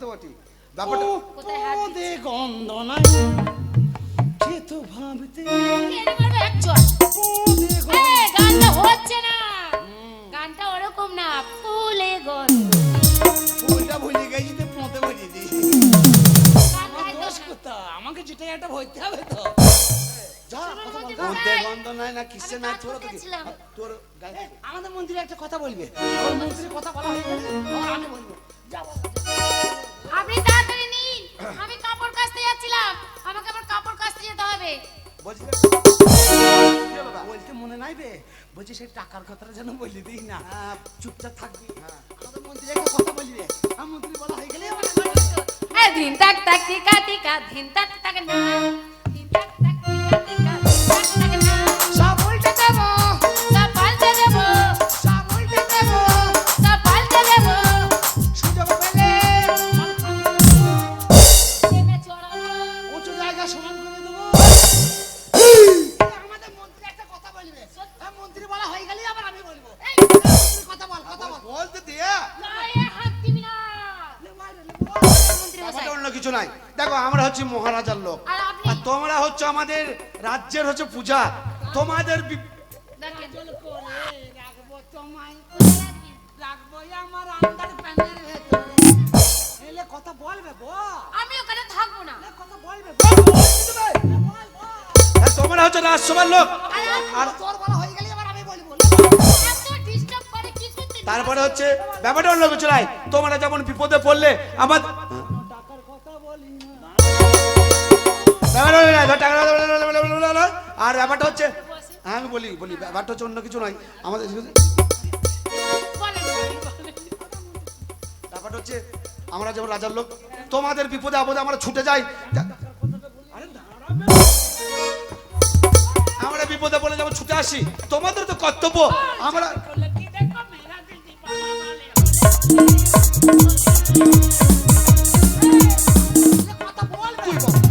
তো বটি ব্যাপারটা? ওদে গন্ধ নাই। তো ভাবতে গানটা হচ্ছে না। গানটা ওরকম না ফুলে গন্ধ। ফুলটা ভুলে গেছি তো পোঁতে ভরিয়ে দিই আমার না। কোথা আমাকে যেটা একটা ভরতে হবে তো। বল। করতে আমাদের মন্দিরে একটা কথা বলবে। ওই মন্ত্রীর কথা বলা হয়ে। গেলে আমি বলব। আপনি তাড়াতাড়ি নিন আমি কাপড় কাচতে যাচ্ছিলাম। আমাকে আবার কাপড় কাচতে যেতে হবে। বলছি কি হলো বা? বলতে মনে নাই বে? বলছি সেই টাকার কথাটা যেন বলি দিই না। চুপচাপ থাকবি। আমাদের মন্ত্রী একটা কথা বলবে আর মন্ত্রী বলা হয়ে গেলে দিন তাক তাক টিকা টিকা ধিন তাক তাক না আর হয়ে গেলে আমি বলব। তারপরে হচ্ছে ব্যাপারটা অন্য কিছু নাই তোমরা যেমন বিপদে পড়লে আমার আর ব্যাপারটা হচ্ছে হ্যাঁ আমি বলি বলি ব্যাপারটা হচ্ছে অন্য কিছু নয়। আমাদের ব্যাপারটা হচ্ছে আমরা যেমন রাজার লোক তোমাদের বিপদে আপদে আমরা ছুটে যাই। বিপদে বলে যাব ছুটে আসি তোমাদের তো কর্তব্য। আমরা কথা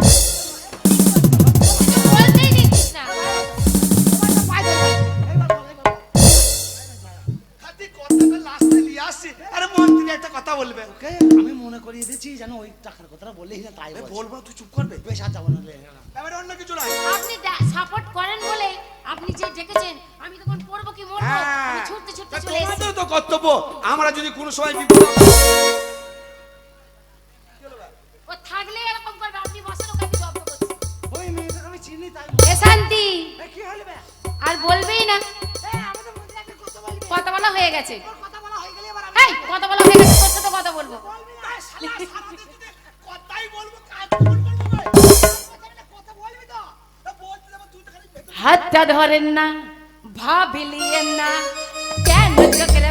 আসছি আরে মন্ত্রী একটা কথা বলবে। ওকে আমি মনে করিয়ে দিচ্ছি যেন ওই টাকার কথাটা বললেই না তাই বলব তুই চুপ করবে? বেশ আর যাব না অন্য কিছু নয়। আপনি সাপোর্ট করেন বলে আপনি যে ডেকেছেন আমি তখন পড়ব কি মরবো হ্যাঁ। আমি ছুটতে ছুটতে চলে এসেছি। তোমাদেরও তো কর্তব্য। আমরা যদি কোনো সময় বিপদে ও থাকলে এরকম করবে আপনি বসেন ওকে আমি জব্দ করছি। ওই মেয়েটাকে আমি চিনি তাই এ শান্তি। কি হলো আর বলবেই না। কথা বলা হয়ে গেছে তোর কথা বলা হয়ে গেলে এবার আমি এই কথা বলা হয়ে গেছে তোর সাথে কথা বলব। হাতটা ধরেন না, ভাবিলিয়েন না, কেন চোখের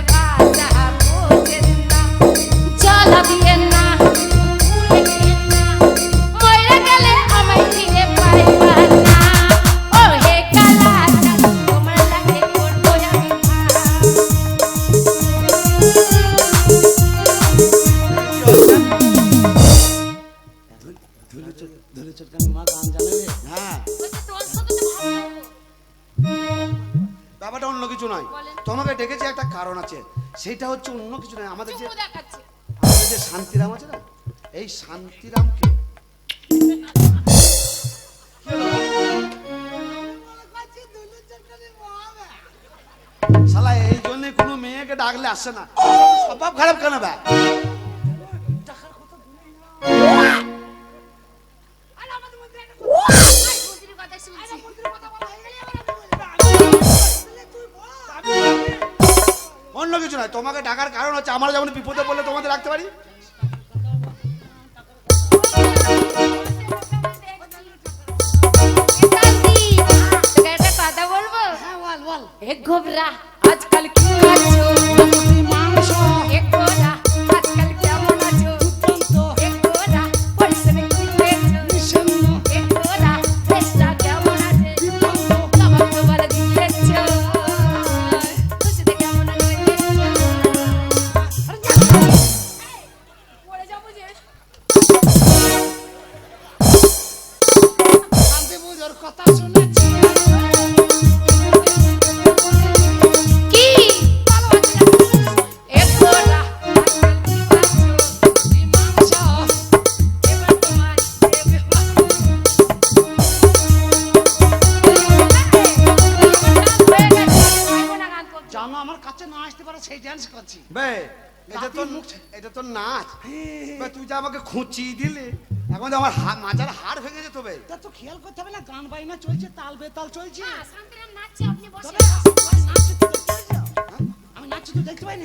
সেটা হচ্ছে অন্য কিছু নয় আমাদের যে আমাদের যে শান্তিরাম আছে না এই শান্তিরামকে? শালা এই জন্যই কোনো মেয়েকে ডাকলে আসে না। স্বভাব খারাপ কেন ব্যা? তোমাকে ডাকার কারণ হচ্ছে আমার যেমন বিপদে পড়লে তোমাদের রাখতে পারি। Falta তুই যে আমাকে খুঁচিয়ে দিলে এখন তো আমার মাজার হাড় ভেঙে যেত বে তা তো খেয়াল করতে হবে না গান বাইনা চলছে তাল বেতাল চলছে। হ্যাঁ, শান্তিরাম নাচছে, আপনি বসে তবে আমি নাচছি তো দেখতে পাই না। আমি নাচছি তো দেখতে পাইনি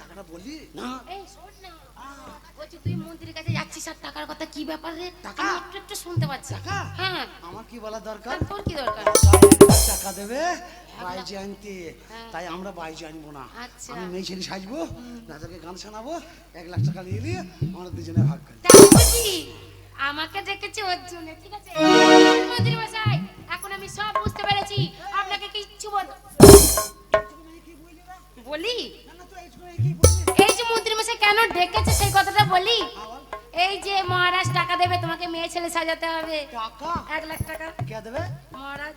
টাকাটা বলি। না এই শোন। না বলছি তুই মন্দিরের কাছে যাচ্ছিস আর টাকার কথা কি ব্যাপার রে? টাকা? একটু একটু শুনতে পাচ্ছি? হ্যাঁ। আমার কি বলা দরকার? তোর কি দরকার? টাকা দেবে? বাইজে আনতে হ্যাঁ। তাই আমরা বাইজে আনব না। আচ্ছা। আমি মেয়ে ছেলে সাজবো রাজাকে গান শোনাবো এক লাখ টাকা নিয়ে নিয়ে আমরা দুজনে ভাগ করি। আমাকে ডেকেছে ওর জন্য ঠিক আছে? মন্দির মশাই এখন আমি সব বুঝতে পেরেছি আপনাকে কিচ্ছু বল বলি? এই যে মন্ত্রী মশাই কেন ডেকেছে সেই কথাটা বলি? এই যে মহারাজ টাকা দেবে তোমাকে মেয়ে ছেলে সাজাতে হবে। টাকা? এক লাখ টাকা। কে দেবে? মহারাজ।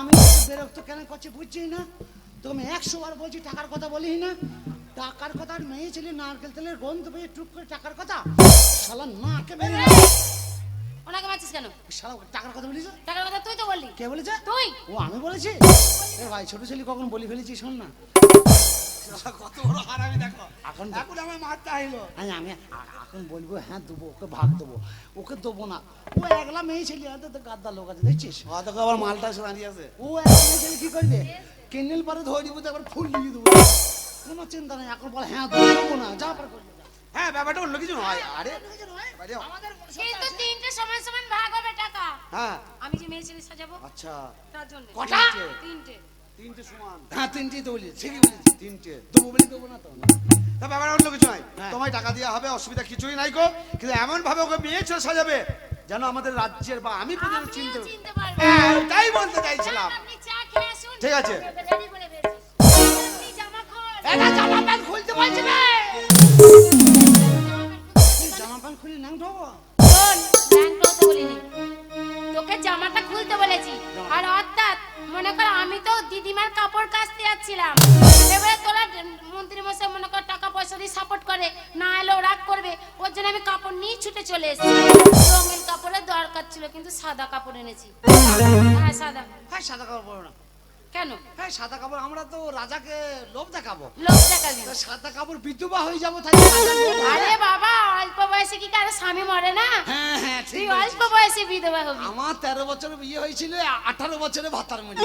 আমি বিরক্ত কেন করছি বুঝছি না। তুমি একশো বার বলছি টাকার কথা বলি না। টাকার কথা আর মেয়ে ছেলে নারকেল তেলের গন্ধ পেয়ে টুক করে টাকার কথা? শালা নাকে মারছিস কেন? শালা টাকার কথা বলিস টাকার কথা তুই তো বললি। কে বলেছে? তুই। ও আমি বলেছি? এ ভাই ছোট ছেলে কখন বলি ফেলেছি শোন না। কত বড় হারামি দেখো। এখন এখন আমার মারতে আইলো আমি আমি এখন বলব হ্যাঁ দেবো ওকে ভাগ দেবো। ওকে দেবো না। ও একলা মেয়ে ছেলে আছে তো গাদ্দা লোক আছে দেখছিস? আবার মালটা এসে দাঁড়িয়ে আছে। ও একলা মেয়ে ছেলে কি করবে? কেনেল পারে ধরে দিব একবার ফুল দিয়ে দেবো। কোনো চিন্তা নেই এখন বলে হ্যাঁ দেবো না যা পার করবে। হ্যাঁ ব্যাপারটা অন্য কিছু নয়। আরে আরে, কিন্তু তিনটে সমান সমান ভাগ হবে টাকা। হ্যাঁ। আমি যে মেয়ে ছেলে সাজাবো আচ্ছা। তার জন্য। কটা? তিনটে। তিনটে সমান। হ্যাঁ তিনটেই তো বলি ঠিকই বলেছি তিনটে। দেবো বলে দেবো না তো তা ব্যাপার অন্য কিছু নাই হ্যাঁ। তোমায় টাকা দেওয়া হবে অসুবিধা কিছুই নাই গো। কিন্তু এমন ভাবে ওকে মেয়ে ছেলে সাজাবে যেন আমাদের রাজ্যের বা আমি চিনতে হ্যাঁ, তাই বলতে চাইছিলাম। ঠিক আছে। জামা খোল এটা জামা প্যান্ট খুলতে জামা প্যান্ট খুলে নাম ঢোবো শোন ল্যাংটো তো বলিনি। তোকে জামাটা খুলতে বলেছি। আর অর্থাৎ মনে কর আমি তো দিদিমার কাপড় কাচতে যাচ্ছিলাম। এবারে তোরা মন্ত্রী মশাই মনে কর টাকা পয়সা দিয়ে সাপোর্ট করে। না এলেও রাগ করবে। ওর জন্য আমি কাপড় নিয়ে ছুটে চলে এসেছি। রঙিন কাপড়ের দরকার ছিল কিন্তু সাদা কাপড় এনেছি। হ্যাঁ সাদা। হ্যাঁ সাদা কাপড় পরো না। কেন? হ্যাঁ সাদা কাপড় আমরা তো রাজাকে লোভ দেখাবো। লোক দেখাবি সাদা কাপড় বিধবা হয়ে যাব তাই লোভ। আরে বাবা অল্প বয়সে কি কারও স্বামী মরে না? হ্যাঁ হ্যাঁ তুই অল্প বয়সে বিধবা হবি। আমার তেরো বছরে বিয়ে হয়েছিল আঠারো বছরে ভাতার মধ্যে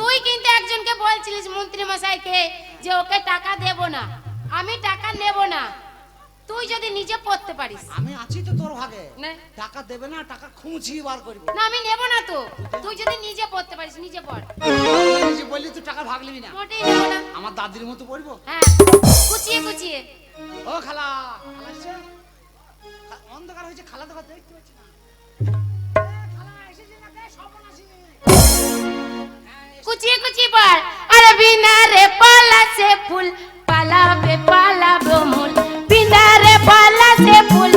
তুই কিন্তু একজনকে বলছিলিস মন্ত্রী মশাইকে যে ওকে টাকা দেব না। আমি টাকা নেব না। তুই যদি নিজে পড়তে পারিস। আমি আছি তো তোর ভাগে। টাকা দেবে না টাকা খুঁচিয়ে বার করবে। না, আমি নেব না তো। তুই যদি নিজে পড়তে পারিস নিজে পড়। যে বললি তুই টাকা ভাগ নিবি না। মোটেই নেব না। আমার দাদির মতো পড়ব? হ্যাঁ। কুচিয়ে কুচিয়ে। ও খালা খালা অন্ধকার হয়েছে খালা তো দেখতে পাচ্ছি না। কুচিয়ে কুচিয়ে পড়। আরে বিনা রে পালা সে ফুল পালাবে পালাবো মূল। বিনা রে পালা সে ফুল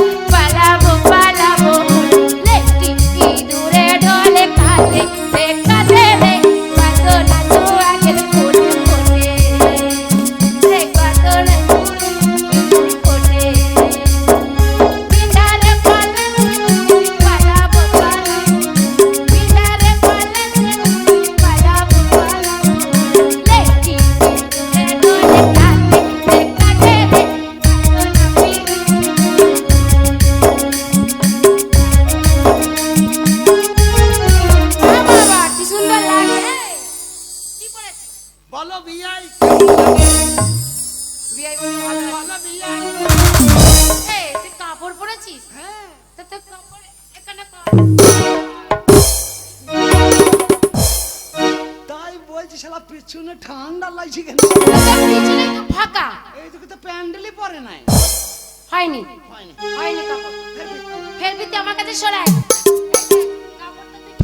আমার কাছে সরাই।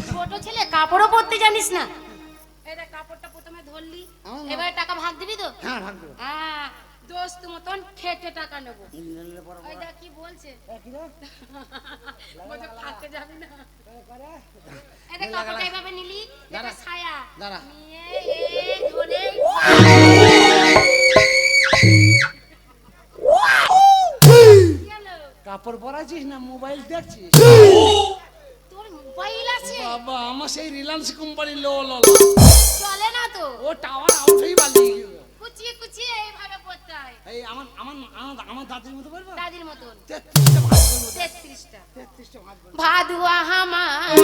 ছোট ছেলে কাপড়ও পরতে জানিস না। দেখ কাপড়টা প্রথমে ধরলি এবারে টাকা ভাগ দিবি তো? হ্যাঁ ভাগ দেবো। হ্যাঁ দোস্ত মতন খেটে টাকা নেব। ওই দেখ কি বলছে? বলছে ফাঁকে যাবি না। এটা কাপড়টা এভাবে নিলি এটা। ছায়া। দাঁড়া। নিয়ে ধরে। কাপড় পরাছিস না মোবাইল দেখছিস? তোর মোবাইল আছে? বাবা আমার সেই রিলায়েন্স কোম্পানির লো লো চলে না তো। ও টাওয়ার আউট হয়ে বালি কুচিয়ে কুচিয়ে এইভাবে পড়তে হয়। এই আমার আমার আমার আমার দাদির মতো বলব? দাদির মতন। তেত্রিশটা ভাগ করব। তেত্রিশটা। তেত্রিশটা ভাগ করব। ভাদুয়া হামার।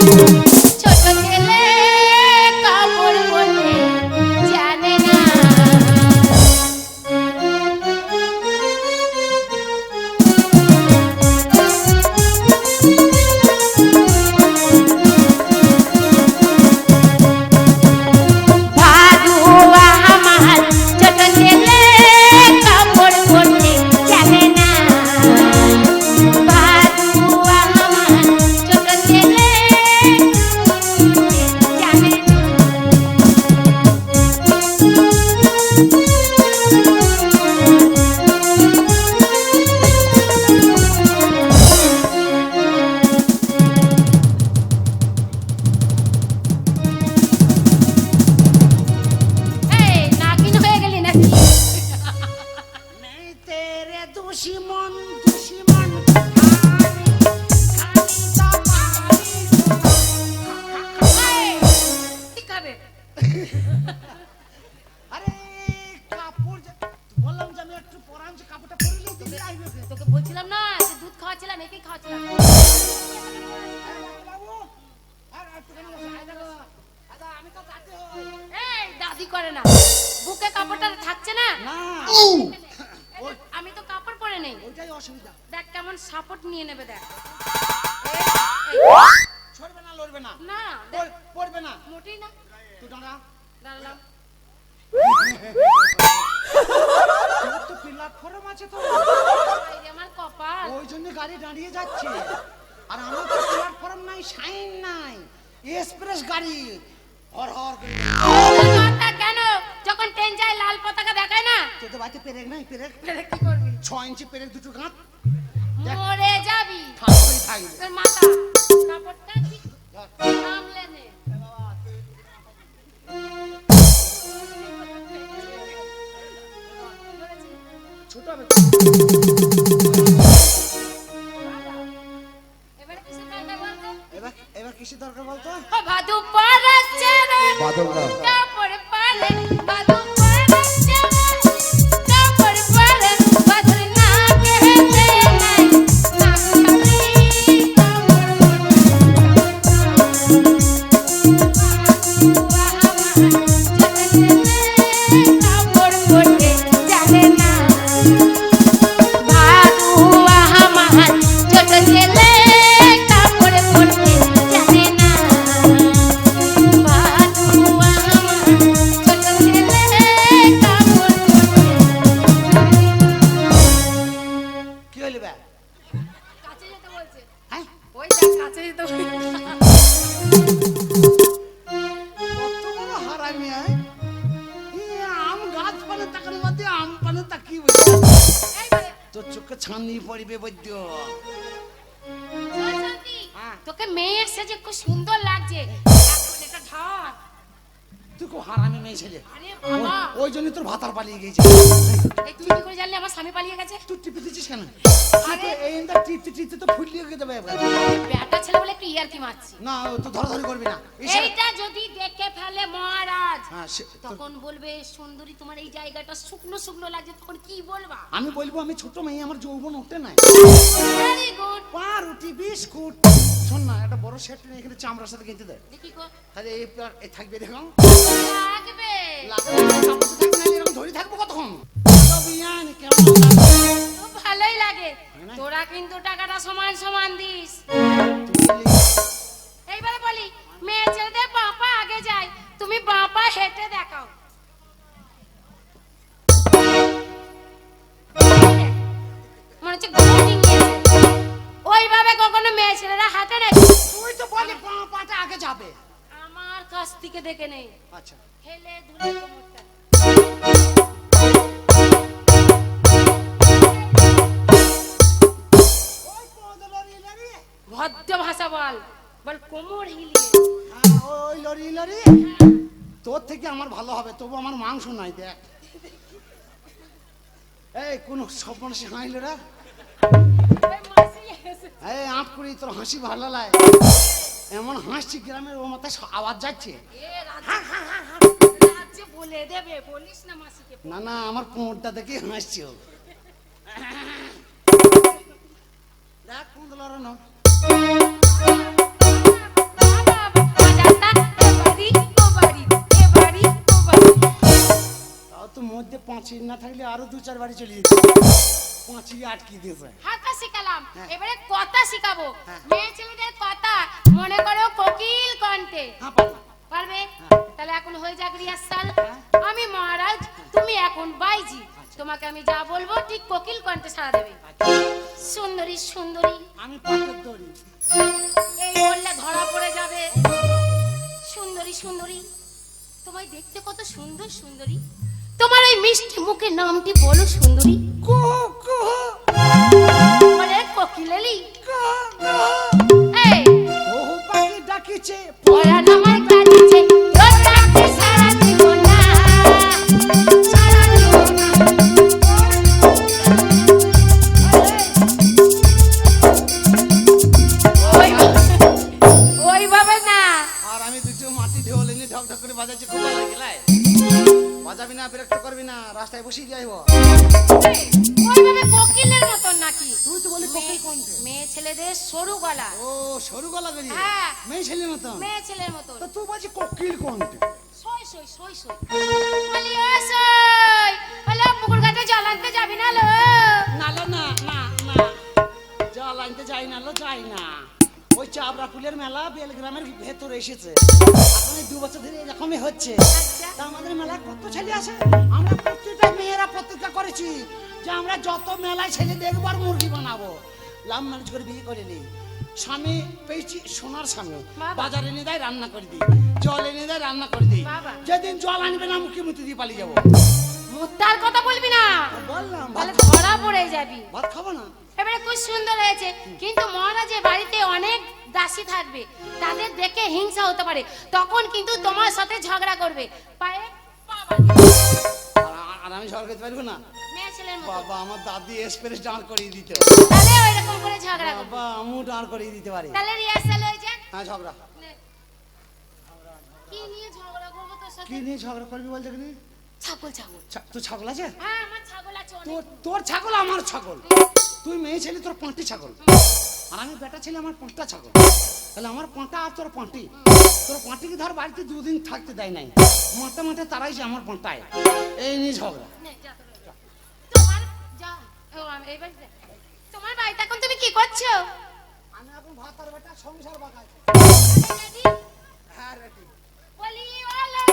গাড়ি দাঁড়িয়ে যাচ্ছে। আর আমার তো প্ল্যাটফর্ম নাই সাইন নাই। এক্সপ্রেস গাড়ি। হর হর কেন? যখন ট্রেন যায় লাল পতাকা দেখায় না? তোদের বাড়িতে পেরেক নাই পেরেক? তাহলে কি করবি? ছ ইঞ্চি পেরেক দুটো গাঁত। মরে যাবি। থাকবেই থাকবে। তোর মাথা। কাপড়টা সামলে নে। ছোট হবে কিসের দরকার বলতো? ভাদু পড়াচ্ছে রে ভাদু কাপড় পরে ভাদু তোকে মেয়ে এসেছে খুব সুন্দর লাগছে। এখন এটা ঢাক তুই খুব হারামি মেয়ে ছেলে। ওই- জন্য তোর ভাতার পালিয়ে গেছে তুই কি করে জানলি আমার স্বামী পালিয়ে গেছে? তুই টিপে দিচ্ছিস কেন? আরে। এই ইন্দা টিপতে টিপতে তো ফুটলিয়ে গেছে এবার। ব্যাটা ছেলে বলে একটু ইয়ার্কি মারছি। না তো ধরাধরি করবি না। এইটা যদি দেখে ফেলে মহারাজ হ্যাঁ, তখন বলবে সুন্দরী তোমার এই জায়গাটা শুকনো শুকনো লাগছে তখন কি বলবা? আমি বলব আমি ছোট মেয়ে আমার যৌবন ওঠে নাই। ভেরি গুড পাউরুটি বিস্কুট। শোন না বড় সেট নিয়ে এখানে চামড়ার সাথে কিনতে দে দেখি গো তাহলে এই এই থাকবে দেখো। লাগবে থাকবে এরকম ধরে থাকব কতক্ষণ? ভালোই লাগে। তোরা কিন্তু টাকাটা সমান সমান দিস। এইবারে বলি মেয়ে ছেলেদের বাপা আগে যায়। তুমি বাপা হেঁটে দেখাও। মনে হচ্ছে ওইভাবে কখনো মেয়ে ছেলেরা হাঁটে না তুই তো বলি পা পাটা আগে যাবে। আমার কাছ থেকে দেখে নেই আচ্ছা। হেলে ধুলে কোমরটা ভদ্র ভাষা বল। বল কোমর হিলিয়ে। হ্যাঁ, ওই লরি লরি। তোর থেকে আমার ভালো হবে তবু আমার মাংস নাই দেখ। এই কোন স্বপ্ন হাইলে রা? ওই মাসি এই আট কুড়ি তোর হাসি ভালো লাগে এমন হাসছি গ্রামের ও মাথায় আওয়াজ যাচ্ছে। বলে দেবে বলিস না মাসিকে না না আমার কোমরটা দেখে হাসছি ও। দেখ কোন লড়ানো তো মধ্যে পাঁচি না থাকলে আরও দু চার বাড়ি চলে যেত। পাঁচি আটকে দিয়েছে। শিখালাম। হ্যাঁ। এবারে কথা শিখাবো। হ্যাঁ। মেয়ে ছেলেদের কথা মনে করো কোকিল কণ্ঠে। হ্যাঁ পারবে। তাহলে এখন হয়ে যাক রিহার্সাল। আমি মহারাজ তুমি এখন বাইজি। তোমাকে আমি যা বলব ঠিক কোকিল কণ্ঠে সারা দেবে। সুন্দরী সুন্দরী। আমি এই বললে ধরা পড়ে যাবে। সুন্দরী সুন্দরী। তোমায় দেখতে কত সুন্দর সুন্দরী। তোমার ওই মিষ্টি মুখের নামটি বলো সুন্দরী। আনতে যাই না লো যাই না। ওই চাবড়া ফুলের মেলা বেলগ্রামের ভেতরে এসেছে। এখন দু বছর ধরে এরকমই হচ্ছে। আচ্ছা। তা আমাদের মেলায় কত ছেলে আছে? আমরা প্রত্যেকটা মেয়েরা প্রতিজ্ঞা করেছি যে আমরা যত মেলায় ছেলে দেখব আর মুরগি বানাবো। লাভ ম্যারেজ করে বিয়ে করে নিই। স্বামী পেয়েছি সোনার স্বামী। বাজার এনে দেয় রান্না করে দিই। জল এনে দেয় রান্না করে দিই। যেদিন জল আনবে না মুখে মুখে দিয়ে পালিয়ে যাব। মুদ্রার কথা বলবি না? বললাম তাহলে ধরা পড়ে যাবি। ভাত খাব না? এবারে খুব সুন্দর হয়েছে। কিন্তু মহারাজের বাড়িতে অনেক দাসী থাকবে। তাদের দেখে হিংসা হতে পারে। তখন কিন্তু তোমার সাথে ঝগড়া করবে। পায়ে আর- আমি ঝড় খেতে পারব না? বাবা আমার দাদি এক্সপ্রেস দাঁড় করিয়ে দিত তাহলে ওইরকম করে ঝগড়া করবে। বাবা আমু দাঁড় করিয়ে দিতে পারে। তাহলে রিহার্সাল হয়ে যাক। হ্যাঁ ঝগড়া। কি নিয়ে ঝগড়া করব তোর সাথে? কি নিয়ে ঝগড়া করবি বলতে গেলি ছাগল ছাগল। তোর ছাগল আছে? হ্যাঁ আমার ছাগল আছে তোর তোর ছাগল আমার ছাগল। তুই মেয়ে ছেলে তোর পাঁটি ছাগল। আর আমি বেটা ছেলে আমার পাঁচটা ছাগল। তাহলে আমার পাঁটা আর তোর পাঁটি? তোর পাঁটিকে ধর বাড়িতে দুদিন থাকতে দেয় নাই। মাঠে মাঠে তারাইছে আমার পাঁটায়। এই নিয়ে ঝগড়া। যা তোমার যা যা। বাড়িতে। এখন তুমি কি করছ? আমি এখন ভাত আর বেটা সংসার বাগাই হ্যাঁ রেডি। বলি ওলা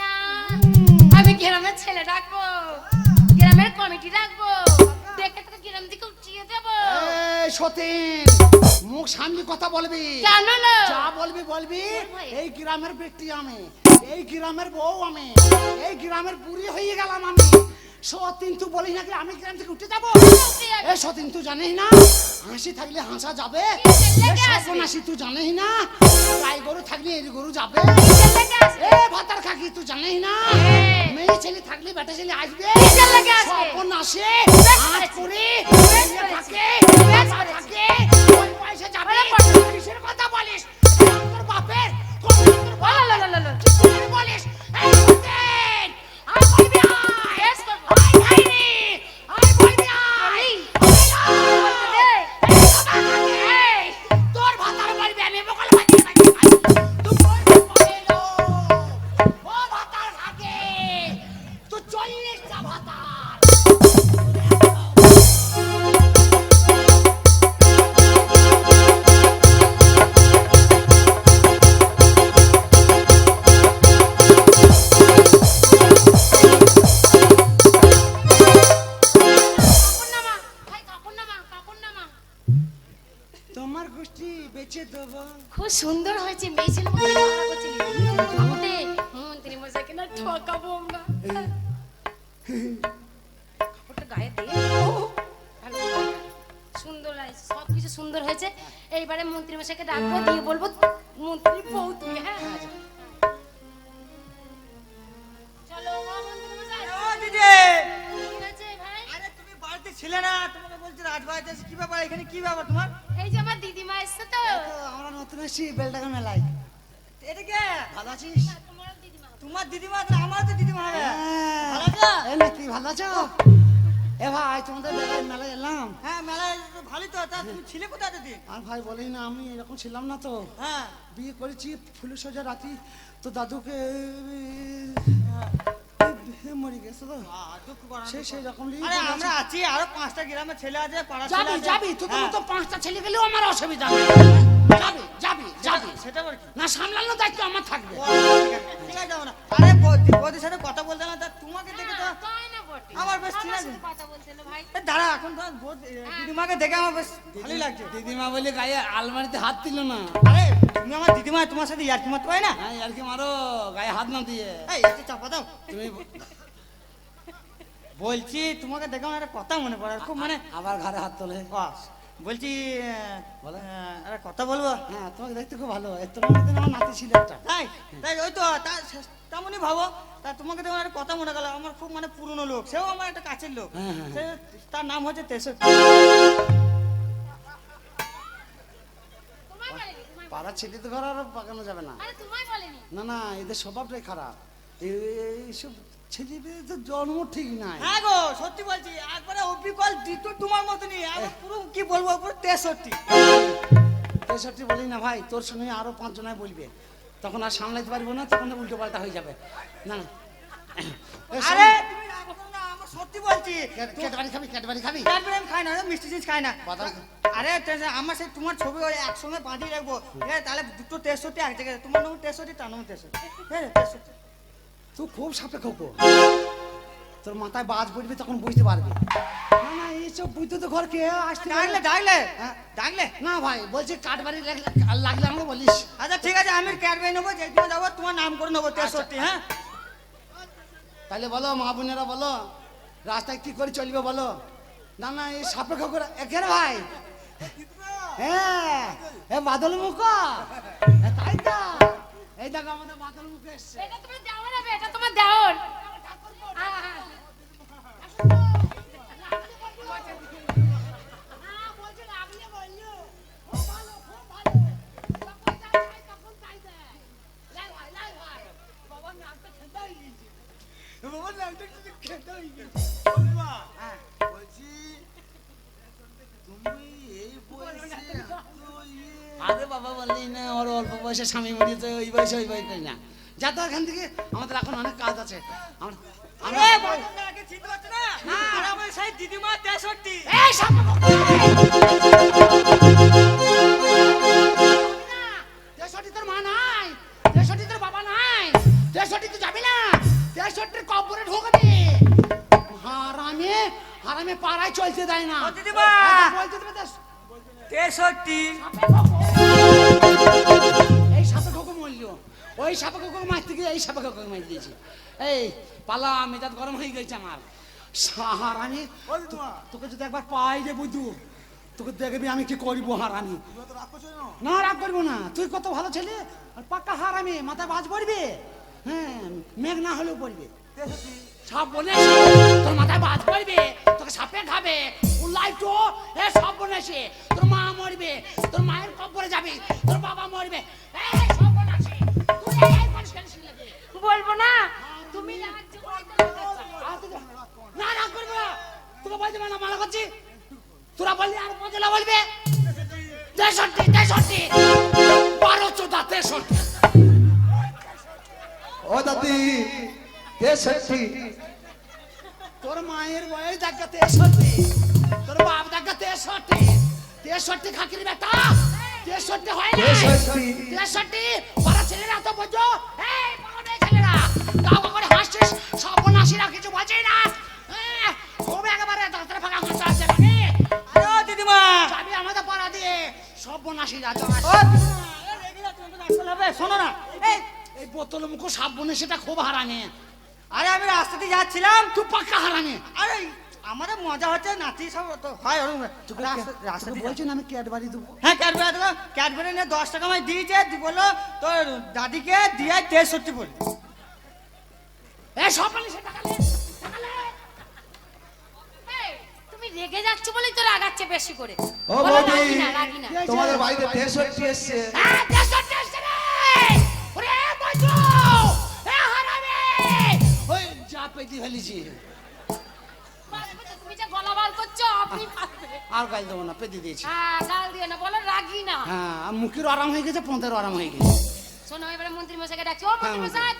না। আমি গ্রামের ছেলে ডাকবো গ্রামের কমিটি ডাকবো দেখে তোকে গ্রাম দিকে উঠিয়ে দেবো। এই সতীন মুখ সামনে কথা বলবি। কেন যা বলবি বলবি। এই গ্রামের ব্যক্তি আমি এই গ্রামের বউ আমি এই গ্রামের বুড়ি হয়ে গেলাম আমি। সতীন তুই বলি নাকি আমি গ্রাম থেকে উঠে যাব? এ সতীন তুই জানিস না হাসি থাকলে হাসা যাবে? হাসি তুই জানিস না গাই গরু থাকলে এই গরু যাবে? এ ভাতার খাকি তুই জানিস না হ্যাঁ। মেয়ে ছেলে থাকলে বেটা ছেলে আসবে। বেশ হাত। করে। থাকে ওই পয়সা যাবে। কিসের কথা বলিস তোর বাপের তোর বলিস সুন্দর লাগছে সব কিছু সুন্দর হয়েছে। এইবারে মন্ত্রী মশাইকে ডাকবো দিয়ে বলব মন্ত্রী বউ তুমি হ্যাঁ? চলো ও মন্ত্রী মশাই। ও দিদি! কি হয়েছে ভাই। আরে তুমি বাড়িতে ছিলে না তোমাকে বলছি রাজবাড়িতে কি ব্যাপার এখানে কি ব্যাপার তোমার? এই যে আমার দিদিমা এসছে তো। আমরা নতুন এসেছি বেলটাকে মেলায়। এটা কে? ভালো আছিস? তোমার দিদিমা তোমার দিদিমা তো আমার তো দিদিমা হবে। হ্যাঁ। ভালো আছো? এই ভালো আছো? এ ভাই তোমাদের বেলায় মেলায় এলাম। হ্যাঁ মেলায় ভালোই তো তা তুমি ছিলে কোথায় দিদি আর ভাই বলি না আমি এরকম ছিলাম না তো। হ্যাঁ। বিয়ে করেছি ফুল সোজা রাতি তো দাদুকে মরে গেছে তো। আহ, দুঃখ করো না, সে সেই রকম আমরা আছি আরও পাঁচটা গ্রামের ছেলে আছে পাড়া যাবি যাবি তোদের হ্যাঁ। মতো পাঁচটা ছেলে গেলেও আমার অসুবিধা গায়ে আলমারিতে হাত দিল না। আরে তুমি আমার দিদিমা তোমার সাথে ইয়ার্কি মারতে হয় না? হ্যাঁ আর মারো গায়ে হাত না দিয়ে। এই একটু চাপা দাও। তুমি বলছি তোমাকে দেখে আমার একটা কথা মনে পড়ে। খুব মানে আবার ঘরে হাত তোলে। বাস। বলছি বলো। একটা কথা বলব? হ্যাঁ তোমাকে দেখতে খুব ভালো তোমার মধ্যে আমার নাতি ছিল একটা। তাই? তাই ওই তো তেমনই ভাবো। তা তোমাকে দেখে একটা কথা মনে গেল। আমার খুব মানে পুরনো লোক। সেও আমার একটা কাছের লোক। হ্যাঁ, হ্যাঁ, সে- তার নাম হচ্ছে তেষট্টি তোমায় বলেনি পাড়ার ছেলে তো ঘর আর পাকানো যাবে না। আরে না না এদের স্বভাবটাই খারাপ। এই- এইসব ছেলেদের তো জন্ম ঠিক নাই। হ্যাঁ গো সত্যি বলছি একবারে অবিকল দিত তোমার মতনই আমার পুরো কি বলব পুরো তেষট্টি। তেষট্টি বলি না ভাই তোর সঙ্গে আরও পাঁচ জনায় বলবে। তখন আর সামলাইতে পারব না তখন উল্টো পাল্টা হয়ে যাবে। না আরে সত্যি বলছি ক্যাট- খাবি ক্যাটবারি খাবি? তারপরে আমি খাই না মিষ্টি জিনিস খাই না। আরে আমার সেই তোমার ছবি একসঙ্গে বাঁধিয়ে রাখব। ঠিক আছে তাহলে দুটো তেষট্টি এক জায়গায় তোমার নাম তেষট্টি তার নাম তেষট্টি। হ্যাঁ তেষট্টি। তুই খুব সাপে খোকো। তোর মাথায় বাজ পড়বে তখন বুঝতে পারবি। না না এইসব বুঝতে তো ঘর কে আসতে ডাকলে ডাকলে হ্যাঁ। ডাকলে। না ভাই বলছি কাঠবাড়ি লাগলে আমাকে বলিস। আচ্ছা ঠিক আছে আমি ক্যাডবে নেব যেই দিনে যাব তোমার নাম করে নেব তেষট্টি হ্যাঁ। তাহলে বলো মা বোনেরা বলো। রাস্তায় কি করে চলবে বলো? না না, এই সাপে খোকরা একের ভাই। হ্যাঁ এ বাদল মুখ। তাই তো। এই দেখো আমাদের বাদল মুখ এসছে। এটা তোমার দেওয়ার হবে, এটা তোমার দেওয়ার আরে বাবা বললি না ওর অল্প বয়সে স্বামী মরিয়েছে ওই বয়সে ওই বয়স না। যা তো এখান থেকে আমাদের এখন অনেক কাজ আছে। আমরা আমরা চিনতে পারছ না? দিদিমা তেষট্টি। পালা মেজাজ গরম হয়ে গেছে আমার। হারানি তোকে যদি একবার পাই রে বুঝু তোকে দেখবি আমি কি করব হারানি না রাগ করব না। তুই কত ভালো ছেলে আর পাক্কা হারামি মাথায় বাজ পড়বে? হ্যাঁ মেঘ না হলেও পড়বে। সাপ বলেছে তোর মাথায় বাজ পড়বে তোকে সাপে খাবে উল্লাই তো এ সব বলেছে তোর মা মরবে তোর মায়ের কবরে যাবে তোর বাবা মরবে। এই কেন ছেলেকে? বলব না? তুমি রাজ্য করতে আর তুই- না না করব না তোকে বলতে পারলাম মানা করছি? তোরা বললি আর মজলা বলবে? তেষট্টি তেষট্টি। বারো চোদ্দা তেষট্টি। ও দাদি তেষট্টি। তোর মায়ের বয়স দেখা তেষট্টি। তোর বাপ দেখা তেষট্টি। তেষট্টি খাকির বেটা। তেষট্টি হয় না তেষট্টি। পাড়া ছেলেরা তো বোঝো। এই বড় ছেলেরা গাও করে হাসছিস সর্বনাশীরা কিছু বোঝে না। খুব একেবারে দাঁতরে ফাঁকা হাসা আছে মানে আরে দিদিমা। যাবি আমাদের পাড়া দিয়ে সর্বনাশীরা তো ও দিদিমা, এ রেগে যাচ্ছ, আমাকে রাস্তা হবে, শোনো না। এই এই বোতল মুখো সাবনে সেটা খুব হারানে আরে আমি রাস্তা দিয়ে যাচ্ছিলাম। তুই পাক্কা হারানে আরে আমাদের মজা হচ্ছে নাতি সব তো হয় রাস্তা- বলছি না আমি ক্যাডবারি দেবো। হ্যাঁ ক্যাডবেরি দিল ক্যাডবেরি নিয়ে দশ টাকা আমায় দিয়েছে বলল তোর দাদিকে দিয়ে তেষট্টি বলি। এ সকালে সে টাকা নে, টাকা নে। এই, তুমি রেগে যাচ্ছ বলেই তো রাগাচ্ছে বেশি করে। ও বৌদি। তোমাদের বাড়িতে তেষট্টি এসছে। হ্যাঁ, তেষট্টি এসছে রে। ওরে, বৈঠু! এ হারামি! ওই যা পেটি ফেলেছি। তুমি যে গলা বার করছ আপনি আর গাল দেবো না পেটি দিয়েছি। হ্যাঁ গাল না বলো রাগি না। হ্যাঁ মুখের আরাম হয়ে গেছে পন্থের আরাম হয়ে গেছে। শোনো এবারে মন্ত্রী মশাইকে ডাকছি। ও মন্ত্রী। হ্যাঁ, মশাই